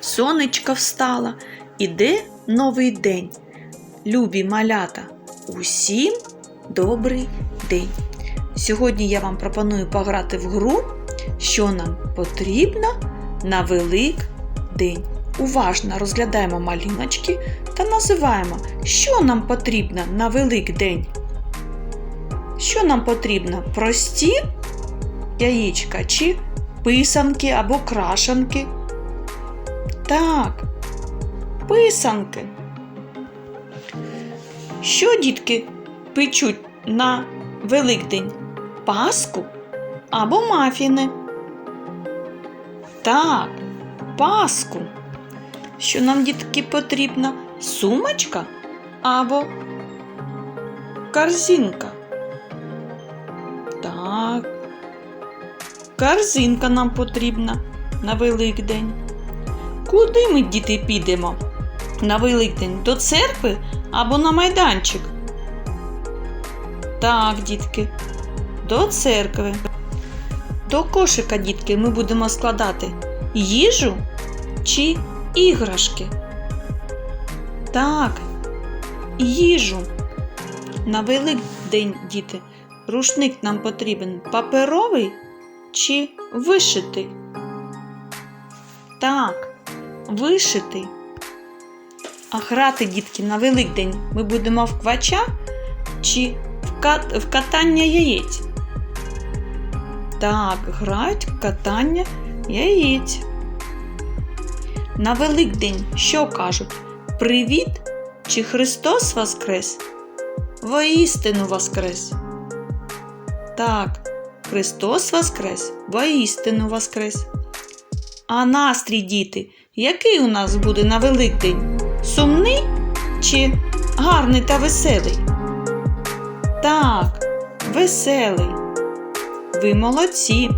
сонечко встало, іде новий день. Любі малята, усім добрий день. Сьогодні я вам пропоную пограти в гру, що нам потрібно на велик день. Уважно розглядаємо малюночки та називаємо, що нам потрібно на велик день. Що нам потрібно? Прості яєчка чи писанки або крашанки? Так, писанки. Що дітки печуть на Великдень? Паску або мафіни? Так, паску. Що нам, дітки, потрібна? Сумочка або корзинка? Так. Корзинка нам потрібна на Великдень. Куди ми, діти, підемо? На Великдень до церкви або на майданчик? Так, дітки, до церкви. До кошика, дітки, ми будемо складати їжу чи іграшки. Так, їжу. На Великдень, діти, рушник нам потрібен паперовий чи вишитий? Так, вишитий. А грати, дітки, на Великдень ми будемо в квача чи в, кат... в катання яєць? Так, грають в катання яєць. На Великдень що кажуть? Привіт чи Христос Воскрес? Воістину Воскрес. Так, Христос Воскрес, воістину Воскрес. А настрій, діти, який у нас буде на Великдень? Сумний чи гарний та веселий? Так, веселий. Ви молодці.